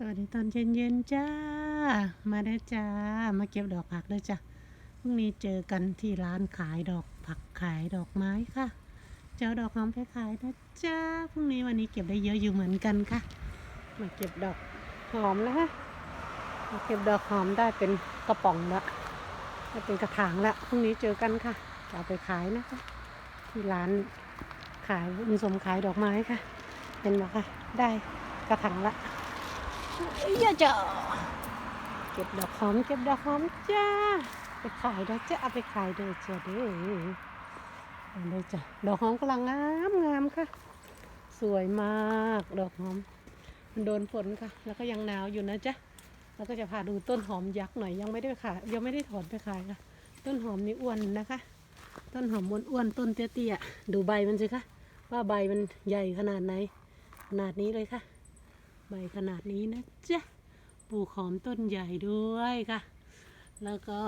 สวัสดีตอนเย็นๆจ้า มาได้จ้า มาเก็บดอกผักด้วยจ้ะพรุ่งนี้เจอกันที่ร้านขายดอกผักขายดอกไม้ค่ะ เจ้าดอกหอมไปขายนะจ้าพรุ่งนี้วันนี้เก็บได้เยอะอยู่เหมือนกันค่ะ มาเก็บดอกหอมนะคะมาเก็บดอกหอมได้เป็นกระป๋องละได้เป็นกระถางละพรุ่งนี้เจอกันค่ะจะเอาไปขายนะคะ ที่ร้านขายบุญสมขายดอกไม้ค่ะเห็นไหมคะได้กระถางละ ย่าจะเก็บดอกหอมเก็บดอกหอมจ้าไปขายได้จ้าเอาไปขายเด้อจ้าเด้อเอาเลยจ้ะดอกหอมกำลังงามงามค่ะ สวยมากดอกหอมมันโดนฝนค่ะ แล้วก็ยังหนาวอยู่นะจ๊ะแล้วก็จะพาดูต้นหอมยักษ์หน่อยยังไม่ได้ไปขายยังไม่ได้ถอนไปขายค่ะ ต้นหอมนี่อ้วนนะคะ ต้นหอมอ้วนๆต้นเตี้ยๆดูใบมันสิคะว่าใบมันใหญ่ขนาดไหนขนาดนี้เลยค่ะ ใบขนาดนี้นะจ๊ะปลูกหอมต้นใหญ่ด้วยค่ะ แล้วก็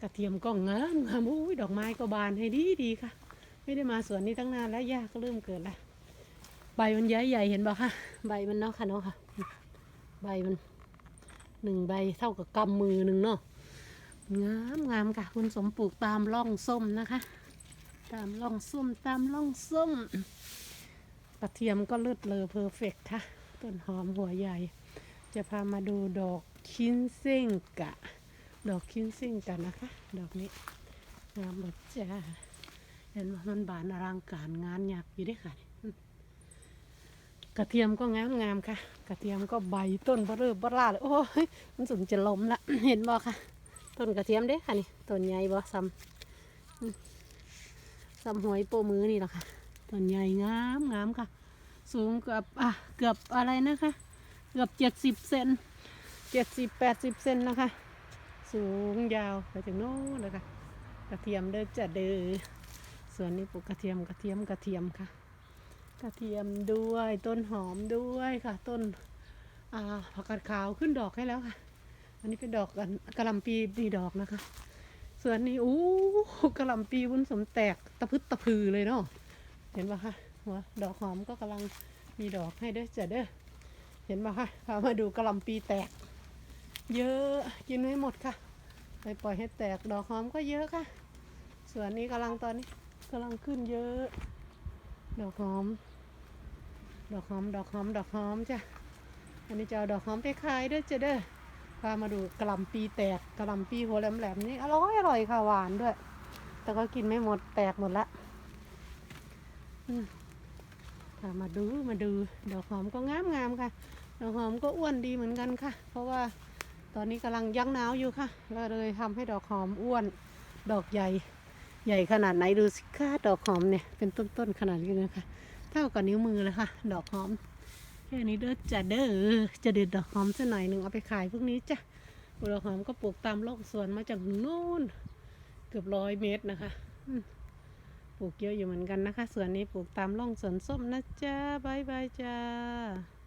กระเทียมก็งามงามอุ้ยดอกไม้ก็บานให้ดีดีค่ะ ไม่ได้มาสวนนี้ตั้งนานแล้วหญ้าก็เริ่มเกิดแล้วใบมันใหญ่ใหญ่เห็นบ่คะใบมันเนาะค่ะเนาะค่ะ ใบมันหนึ่งใบเท่ากับกำมือหนึ่งเนาะงามงามค่ะ คุณสมปลูกตามร่องส้มนะคะ ตามร่องส้มตามร่องส้ม กระเทียมก็เลือดเลอเพอร์เฟกค่ะ ต้นหอมหัวใหญ่ จะพามาดูดอกคินเซ้งกะ ดอกคินเซ้งกะนะคะ ดอกนี้งามแบบจ้าเห็นว่ามันบานอลังการงานหยักอยู่ด้วยค่ะ กระเทียมก็งามงามๆค่ะ กระเทียมก็ใบต้นเบเริ่มบอร่าเลยโอ้ยมันสุนจะล้มละเห็นบ่ค่ะ ต้นกระเทียมเด้ค่ะนี่ต้นใหญ่บ่ซ้ำอืมซ้ำหวยโปมือนี่แหละค่ะ ต้นใหญ่งามงามค่ะ สูงเกือบอะเกือบอะไรนะคะ เกือบเจ็ดสิบเซนเจ็ดสิบแปดสิบเซนนะคะ สูงยาวไปถึงโน้นเลยค่ะกระเทียมเด้อจะเด้อส่วนนี้ปลูกกระเทียมกระเทียมกระเทียมค่ะ กระเทียมด้วยต้นหอมด้วยค่ะ ต้นอ่าผักกาดขาวขึ้นดอกให้แล้วค่ะ อันนี้เป็นดอกกันกระหลำปีดีดอกนะคะ ส่วนนี้อู้กระหลำปีวุ้นสมแตกตะพึดตะพือเลยเนาะ เห็นปะคะหัวดอกหอมก็กำลังมีดอกให้เด้อจ้ะเด้อเห็นปะคะพามาดูกระลำปีแตก เยอะกินไม่หมดค่ะไปปล่อยให้แตกดอกหอมก็เยอะค่ะ ส่วนนี้กำลังตอนนี้กำลังขึ้นเยอะ ดอกหอม ดอกหอม ดอกหอม ดอกหอมจ้ะอันนี้จะเอาดอกหอมไปขายด้อจ้ะเด้อพามาดูกระลำปีแตกกระลำปีหัวแหลมๆนี่อร่อยอร่อยค่ะหวานด้วย แต่ก็กินไม่หมดแตกหมดละ ค่ะมาดูมาดูดอกหอมก็งามงามค่ะ ดอกหอมก็อ้วนดีเหมือนกันค่ะ เพราะว่าตอนนี้กำลังยั้งหนาวอยู่ค่ะก็เลยทำให้ดอกหอมอ้วน ดอกใหญ่ ใหญ่ขนาดไหนดูสิค่ะดอกหอมเนี่ยเป็นต้นๆขนาดนี้นะคะเท่ากับนิ้วมือเลยค่ะ ดอกหอมแค่นี้เด้อจะเด้อจะเด็ดดอกหอมสักหน่อยหนึ่งเอาไปขายพวกนี้จ้ะดอกหอมก็ปลูกตามโลกสวนมาจากนู่นเกือบร้อยเมตรนะคะ ปลูกเยอะอยู่เหมือนกันนะคะ สวนนี้ปลูกตามร่องสวนส้มนะจ๊ะบายบายจ้า